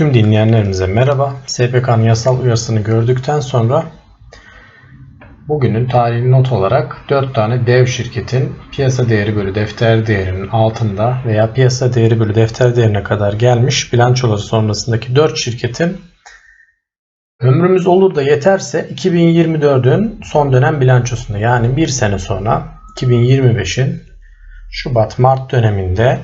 Tüm dinleyenlerimize merhaba. SPK'nın yasal uyarısını gördükten sonra bugünün tarihli not olarak 4 tane dev şirketin piyasa değeri bölü defter değerinin altında veya piyasa değeri bölü defter değerine kadar gelmiş bilançoları sonrasındaki 4 şirketin ömrümüz olur da yeterse 2024'ün son dönem bilançosunu yani bir sene sonra 2025'in Şubat-Mart döneminde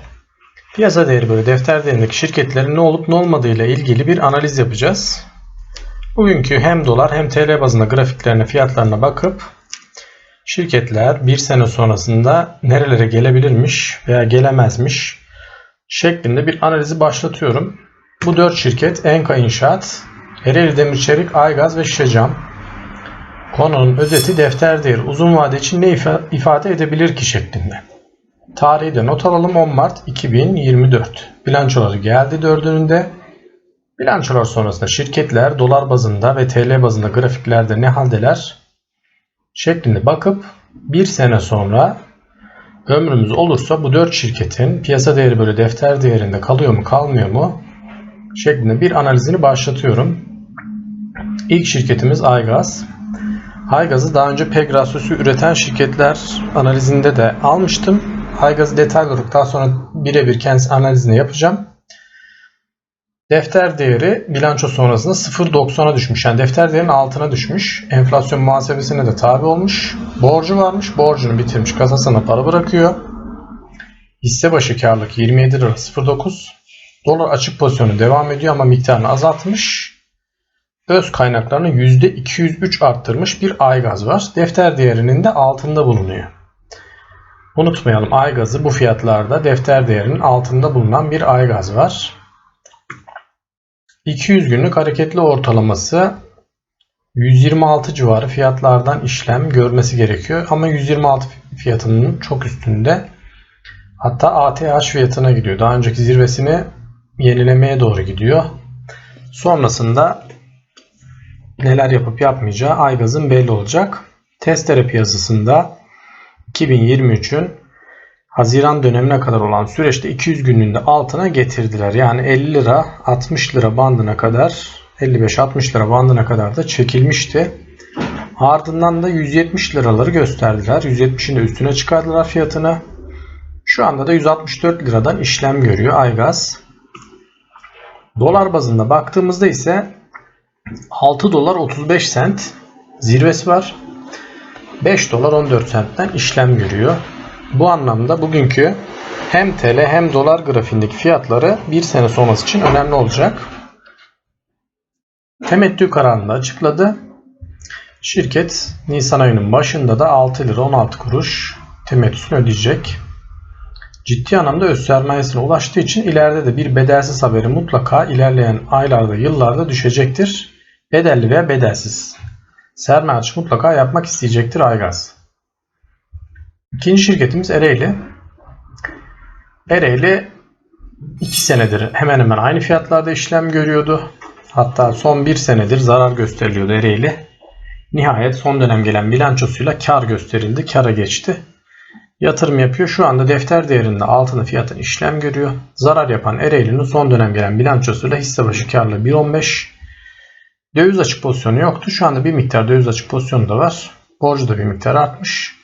Piyasa değeri böyle defter değerindeki şirketlerin ne olup ne olmadığı ile ilgili bir analiz yapacağız. Bugünkü hem dolar hem TL bazında grafiklerine fiyatlarına bakıp şirketler bir sene sonrasında nerelere gelebilirmiş veya gelemezmiş şeklinde bir analizi başlatıyorum. Bu dört şirket Enka İnşaat, Ereğli Demir Çelik, Aygaz ve Şişecam. Konunun özeti defter değeri uzun vade için ne ifade edebilir ki şeklinde. Tarihi de not alalım 10 Mart 2024. Bilançoları geldi dördününde. Bilançolar sonrasında şirketler dolar bazında ve TL bazında grafiklerde ne haldeler şeklinde bakıp bir sene sonra ömrümüz olursa bu dört şirketin piyasa değeri böyle defter değerinde kalıyor mu kalmıyor mu şeklinde bir analizini başlatıyorum. İlk şirketimiz Aygaz. Aygaz'ı daha önce Pegasus'u üreten şirketler analizinde de almıştım. Aygaz'ı detaylı olarak daha sonra birebir kendisi analizini yapacağım. Defter değeri bilanço sonrasında 0.90'a düşmüş. Yani defter değerinin altına düşmüş. Enflasyon muhasebesine de tabi olmuş. Borcu varmış. Borcunu bitirmiş. Kasasına para bırakıyor. Hisse başı karlılık 27 lira 09. Dolar açık pozisyonu devam ediyor ama miktarını azaltmış. Öz kaynaklarını %203 arttırmış bir aygaz var. Defter değerinin de altında bulunuyor. Unutmayalım aygazı bu fiyatlarda defter değerinin altında bulunan bir aygaz var. 200 günlük hareketli ortalaması 126 civarı fiyatlardan işlem görmesi gerekiyor. Ama 126 fiyatının çok üstünde. Hatta ATH fiyatına gidiyor. Daha önceki zirvesini yenilemeye doğru gidiyor. Sonrasında neler yapıp yapmayacağı Aygaz'ın belli olacak. Testere piyasasında 2023'ün Haziran dönemine kadar olan süreçte 200 günlüğünde altına getirdiler. Yani 50 lira 60 lira bandına kadar 55-60 lira bandına kadar da çekilmişti. Ardından da 170 liraları gösterdiler. 170'in de üstüne çıkardılar fiyatını. Şu anda da 164 liradan işlem görüyor Aygaz. Dolar bazında baktığımızda ise 6 dolar 35 sent zirvesi var. 5 dolar 14 sentten işlem görüyor. Bu anlamda bugünkü hem TL hem dolar grafiğindeki fiyatları bir sene sonrası için önemli olacak. Temettü kararında açıkladı. Şirket Nisan ayının başında da 6 lira 16 kuruş temettüsünü ödeyecek. Ciddi anlamda öz sermayesine ulaştığı için ileride de bir bedelsiz haberi mutlaka ilerleyen aylarda yıllarda düşecektir. Bedelli veya bedelsiz sermaye açık mutlaka yapmak isteyecektir Aygaz. İkinci şirketimiz Ereğli. Ereğli 2 senedir hemen hemen aynı fiyatlarda işlem görüyordu. Hatta son 1 senedir zarar gösteriliyordu Ereğli. Nihayet son dönem gelen bilançosuyla kar gösterildi. Kara geçti. Yatırım yapıyor. Şu anda defter değerinde altını fiyatın işlem görüyor. Zarar yapan Ereğli'nin son dönem gelen bilançosuyla hisse başı karlı 1.15 Döviz açık pozisyonu yoktu. Şu anda bir miktar döviz açık pozisyonu da var. Borcu da bir miktar artmış.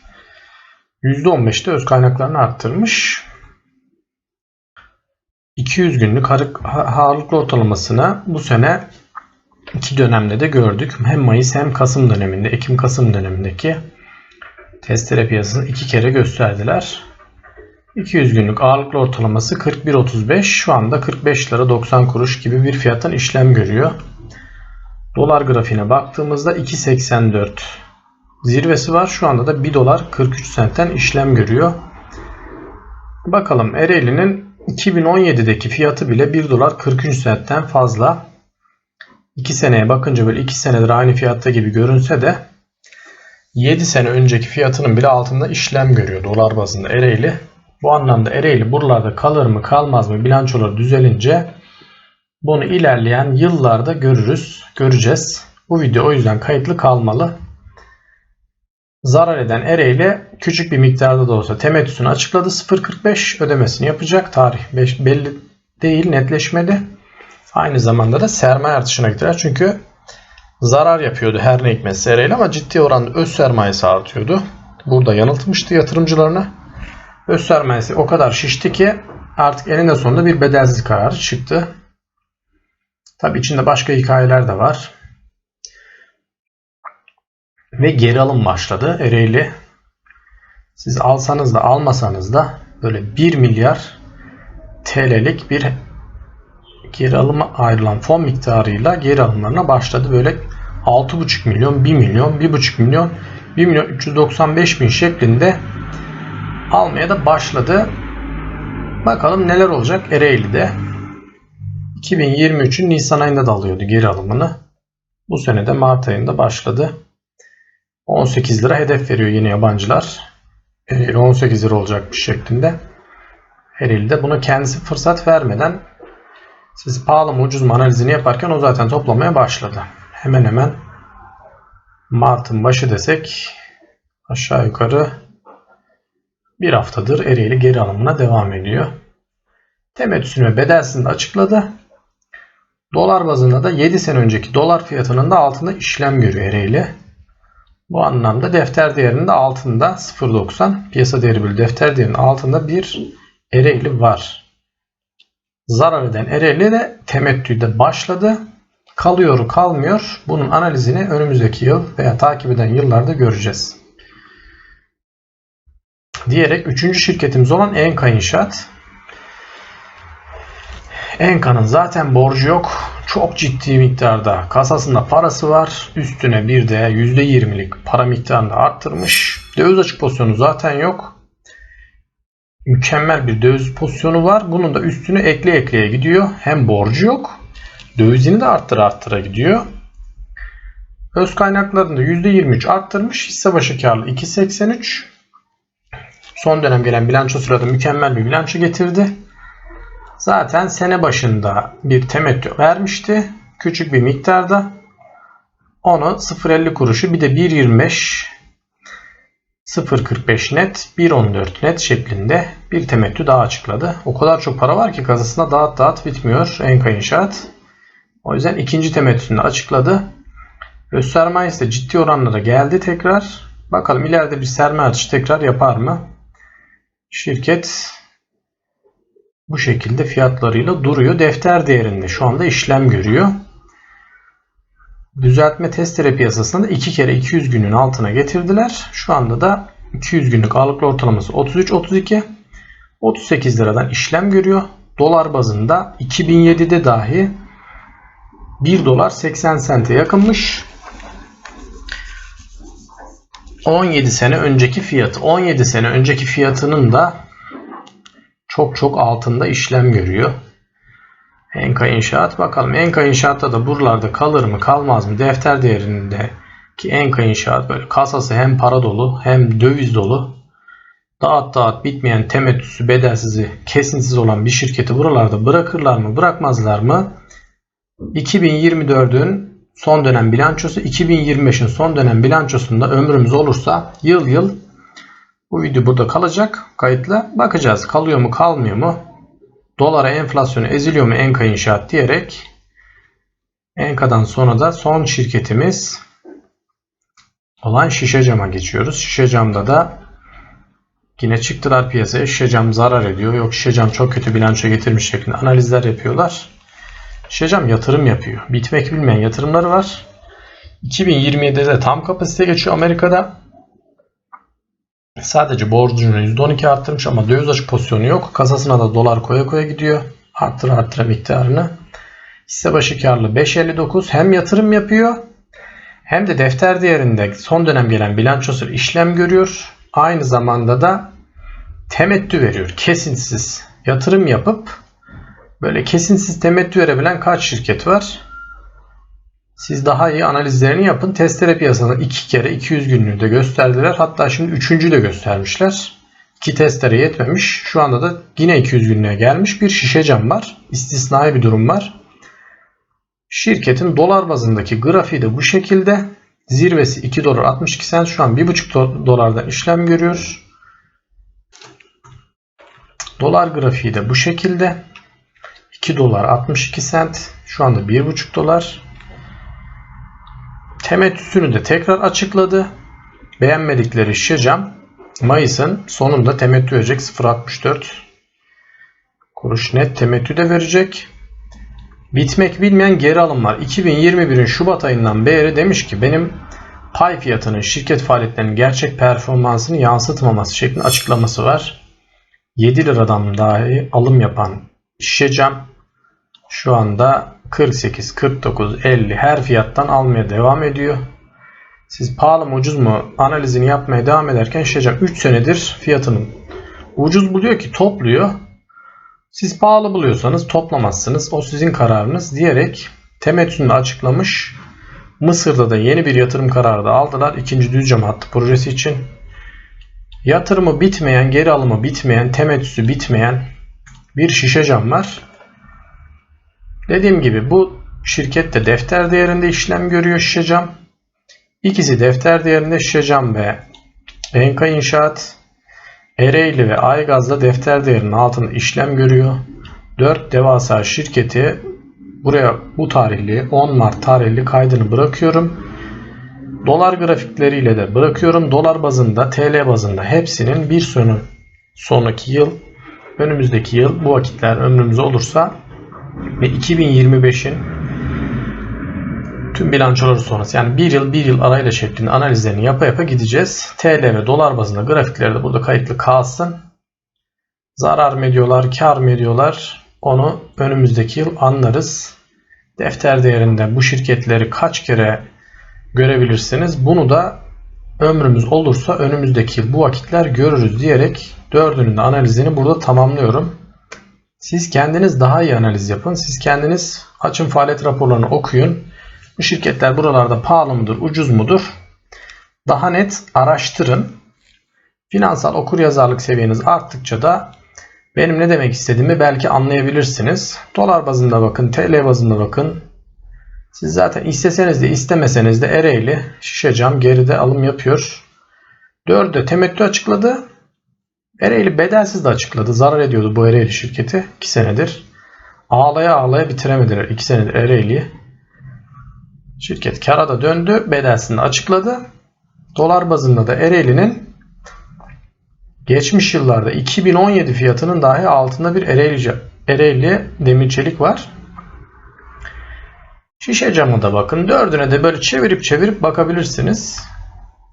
%15'te öz kaynaklarını arttırmış. 200 günlük ağırlıklı ortalamasına bu sene iki dönemde de gördük. Hem Mayıs hem Kasım döneminde, Ekim-Kasım dönemindeki testere piyasasını iki kere gösterdiler. 200 günlük ağırlıklı ortalaması 41.35 şu anda 45 lira 90 kuruş gibi bir fiyattan işlem görüyor. Dolar grafiğine baktığımızda 2.84 zirvesi var. Şu anda da 1 dolar 43 sentten işlem görüyor. Bakalım Ereğli'nin 2017'deki fiyatı bile 1 dolar 43 sentten fazla. 2 seneye bakınca böyle 2 senedir aynı fiyatta gibi görünse de 7 sene önceki fiyatının bile altında işlem görüyor dolar bazında Ereğli. Bu anlamda Ereğli buralarda kalır mı kalmaz mı bilançoları düzelince bunu ilerleyen yıllarda görürüz, göreceğiz. Bu video o yüzden kayıtlı kalmalı. Zarar eden Ereğli küçük bir miktarda da olsa temettüsünü açıkladı. 0.45 ödemesini yapacak. Tarih belli değil, netleşmedi. Aynı zamanda da sermaye artışına gittiler. Çünkü zarar yapıyordu her ne hikmetse Ereğli ama ciddi oranda öz sermayesi artıyordu. Burada yanıltmıştı yatırımcılarını. Öz sermayesi o kadar şişti ki artık eninde sonunda bir bedelsiz kararı çıktı. Tabi içinde başka hikayeler de var. Ve geri alım başladı. Ereğli siz alsanız da almasanız da böyle 1 milyar TL'lik bir geri alıma ayrılan fon miktarıyla geri alımlarına başladı. Böyle 6,5 milyon, 1 milyon, 1,5 milyon, 1 milyon 395 bin şeklinde almaya da başladı. Bakalım neler olacak Ereğli'de. 2023'ün Nisan ayında da alıyordu geri alımını. Bu sene de Mart ayında başladı. 18 lira hedef veriyor yine yabancılar. Ereğli 18 lira olacakmış şeklinde. Ereğli de buna kendisi fırsat vermeden siz pahalı mı ucuz mu analizini yaparken o zaten toplamaya başladı. Hemen hemen Mart'ın başı desek aşağı yukarı bir haftadır Ereğli geri alımına devam ediyor. Temettüsünü ve bedelsini de açıkladı. Dolar bazında da 7 sene önceki dolar fiyatının da altında işlem görüyor Ereğli. Bu anlamda defter değerinin de altında 0.90 piyasa değeri bölü defter değerinin altında bir Ereğli var. Zarar eden Ereğli de temettüde başladı. Kalıyor kalmıyor. Bunun analizini önümüzdeki yıl veya takip eden yıllarda göreceğiz. Diyerek üçüncü şirketimiz olan Enka İnşaat. Enka'nın zaten borcu yok. Çok ciddi miktarda kasasında parası var. Üstüne bir de %20'lik para miktarını arttırmış. Döviz açık pozisyonu zaten yok. Mükemmel bir döviz pozisyonu var. Bunun da üstüne ekle ekleye gidiyor. Hem borcu yok. Dövizini de arttır arttıra gidiyor. Öz kaynaklarını da %23 arttırmış. Hisse başı karlı 2.83. Son dönem gelen bilanço sırada mükemmel bir bilanço getirdi. Zaten sene başında bir temettü vermişti. Küçük bir miktarda. Onu 0.50 kuruşu bir de 1.25 0.45 net 1.14 net şeklinde bir temettü daha açıkladı. O kadar çok para var ki kasasında dağıt dağıt bitmiyor Enka İnşaat. O yüzden ikinci temettüsünü açıkladı. Öz sermayesi de ciddi oranlara geldi tekrar. Bakalım ileride bir sermaye artışı tekrar yapar mı? Şirket bu şekilde fiyatlarıyla duruyor. Defter değerinde şu anda işlem görüyor. Düzeltme testere piyasasında da 2 kere 200 günün altına getirdiler. Şu anda da 200 günlük ağırlıklı ortalaması 33-32. 38 liradan işlem görüyor. Dolar bazında 2007'de dahi 1 dolar 80 sente yakınmış. 17 sene önceki fiyatı. 17 sene önceki fiyatının da çok çok altında işlem görüyor. Enka İnşaat bakalım. Enka İnşaat'ta da buralarda kalır mı kalmaz mı? Defter değerinde ki Enka İnşaat böyle kasası hem para dolu hem döviz dolu. Dağıt dağıt bitmeyen temettüsü bedelsizi kesintisiz olan bir şirketi buralarda bırakırlar mı bırakmazlar mı? 2024'ün son dönem bilançosu 2025'in son dönem bilançosunda ömrümüz olursa yıl yıl bu video burada kalacak kayıtlı. Bakacağız kalıyor mu kalmıyor mu? Dolara enflasyonu eziliyor mu Enka İnşaat diyerek Enka'dan sonra da son şirketimiz olan şişe cama geçiyoruz. Şişe camda da yine çıktılar piyasaya. Şişe cam zarar ediyor. Yok şişe cam çok kötü bilanço getirmiş şeklinde analizler yapıyorlar. Şişe cam yatırım yapıyor. Bitmek bilmeyen yatırımları var. 2027'de de tam kapasite geçiyor Amerika'da. Sadece borcunu %12 arttırmış ama döviz açık pozisyonu yok. Kasasına da dolar koya koya gidiyor. Arttır arttıra miktarını. Hisse başı karlı 5.59 hem yatırım yapıyor hem de defter değerinde son dönem gelen bilançosu işlem görüyor. Aynı zamanda da temettü veriyor. Kesintisiz yatırım yapıp böyle kesintisiz temettü verebilen kaç şirket var? Siz daha iyi analizlerini yapın. Testere piyasasında iki kere 200 günlüğü de gösterdiler. Hatta şimdi üçüncü de göstermişler. İki testere yetmemiş. Şu anda da yine 200 günlüğe gelmiş bir şişe cam var. İstisnai bir durum var. Şirketin dolar bazındaki grafiği de bu şekilde. Zirvesi 2 dolar 62 sent. Şu an 1,5 dolardan işlem görüyor. Dolar grafiği de bu şekilde. 2 dolar 62 sent. Şu anda 1,5 dolar. Temettüsünü de tekrar açıkladı. Beğenmedikleri şişe cam Mayıs'ın sonunda temettü verecek 0.64 kuruş net temettü de verecek. Bitmek bilmeyen geri alımlar 2021'in Şubat ayından beri demiş ki benim pay fiyatının şirket faaliyetlerinin gerçek performansını yansıtmaması şeklinde açıklaması var. 7 liradan dahi alım yapan şişe cam şu anda 48, 49, 50 her fiyattan almaya devam ediyor. Siz pahalı mı ucuz mu analizini yapmaya devam ederken şişe cam 3 senedir fiyatının ucuz buluyor ki topluyor. Siz pahalı buluyorsanız toplamazsınız. O sizin kararınız diyerek temettüsünü açıklamış. Mısır'da da yeni bir yatırım kararı da aldılar. ikinci düz cam hattı projesi için. Yatırımı bitmeyen, geri alımı bitmeyen, temettüsü bitmeyen bir şişe cam var. Dediğim gibi bu şirkette defter değerinde işlem görüyor şişe. İkisi defter değerinde şişe ve Enka İnşaat. Ereğli ve Aygaz'da defter değerinin altında işlem görüyor. 4 devasa şirketi buraya bu tarihli 10 Mart tarihli kaydını bırakıyorum. Dolar grafikleriyle de bırakıyorum. Dolar bazında, TL bazında hepsinin bir sonu sonraki yıl, önümüzdeki yıl bu vakitler ömrümüz olursa ve 2025'in tüm bilançoları sonrası yani bir yıl bir yıl arayla şeklinde analizlerini yapa yapa gideceğiz. TL ve dolar bazında grafikleri de burada kayıtlı kalsın. Zarar mı ediyorlar, kar mı ediyorlar onu önümüzdeki yıl anlarız. Defter değerinde bu şirketleri kaç kere görebilirsiniz. Bunu da ömrümüz olursa önümüzdeki yıl bu vakitler görürüz diyerek dördünün de analizini burada tamamlıyorum. Siz kendiniz daha iyi analiz yapın. Siz kendiniz açın faaliyet raporlarını okuyun. Bu şirketler buralarda pahalı mıdır, ucuz mudur? Daha net araştırın. Finansal okuryazarlık seviyeniz arttıkça da benim ne demek istediğimi belki anlayabilirsiniz. Dolar bazında bakın, TL bazında bakın. Siz zaten isteseniz de istemeseniz de Ereğli şişe cam geride alım yapıyor. 4'de temettü açıkladı. Ereğli bedelsiz de açıkladı. Zarar ediyordu bu Ereğli şirketi 2 senedir. Ağlaya ağlaya bitiremediler 2 senedir Ereğli'yi. Şirket kara da döndü. Bedelsini açıkladı. Dolar bazında da Ereğli'nin geçmiş yıllarda 2017 fiyatının dahi altında bir Ereğli, Ereğli demir çelik var. Şişe camı da bakın. Dördüne de böyle çevirip çevirip bakabilirsiniz.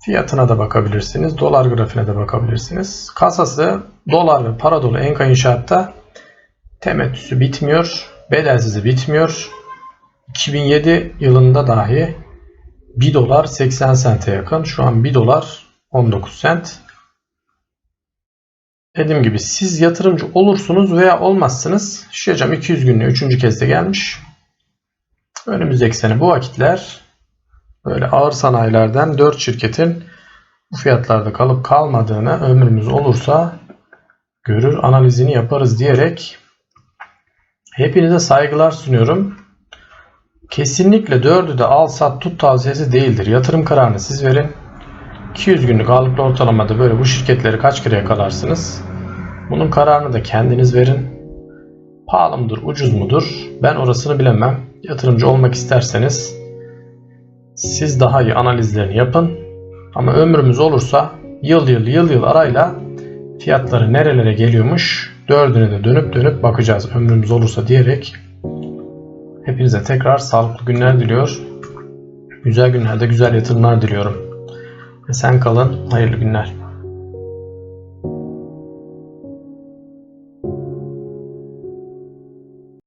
Fiyatına da bakabilirsiniz. Dolar grafiğine de bakabilirsiniz. Kasası dolar ve para dolu Enka İnşaat'ta temettüsü bitmiyor. Bedelsizi bitmiyor. 2007 yılında dahi 1 dolar 80 sente yakın. Şu an 1 dolar 19 sent. Dediğim gibi siz yatırımcı olursunuz veya olmazsınız. Şişecam 200 günlüğü 3. kez de gelmiş. Önümüzdeki sene bu vakitler böyle ağır sanayilerden 4 şirketin bu fiyatlarda kalıp kalmadığını ömrümüz olursa görür analizini yaparız diyerek hepinize saygılar sunuyorum. Kesinlikle dördü de al sat tut tavsiyesi değildir. Yatırım kararını siz verin. 200 günlük ağırlıklı ortalamada böyle bu şirketleri kaç kere yakalarsınız? Bunun kararını da kendiniz verin. Pahalı mıdır, ucuz mudur? Ben orasını bilemem. Yatırımcı olmak isterseniz siz daha iyi analizlerini yapın. Ama ömrümüz olursa yıl yıl yıl yıl arayla fiyatları nerelere geliyormuş dördüne de dönüp dönüp bakacağız ömrümüz olursa diyerek hepinize tekrar sağlıklı günler diliyor. Güzel günlerde güzel yatırımlar diliyorum. Sen kalın. Hayırlı günler.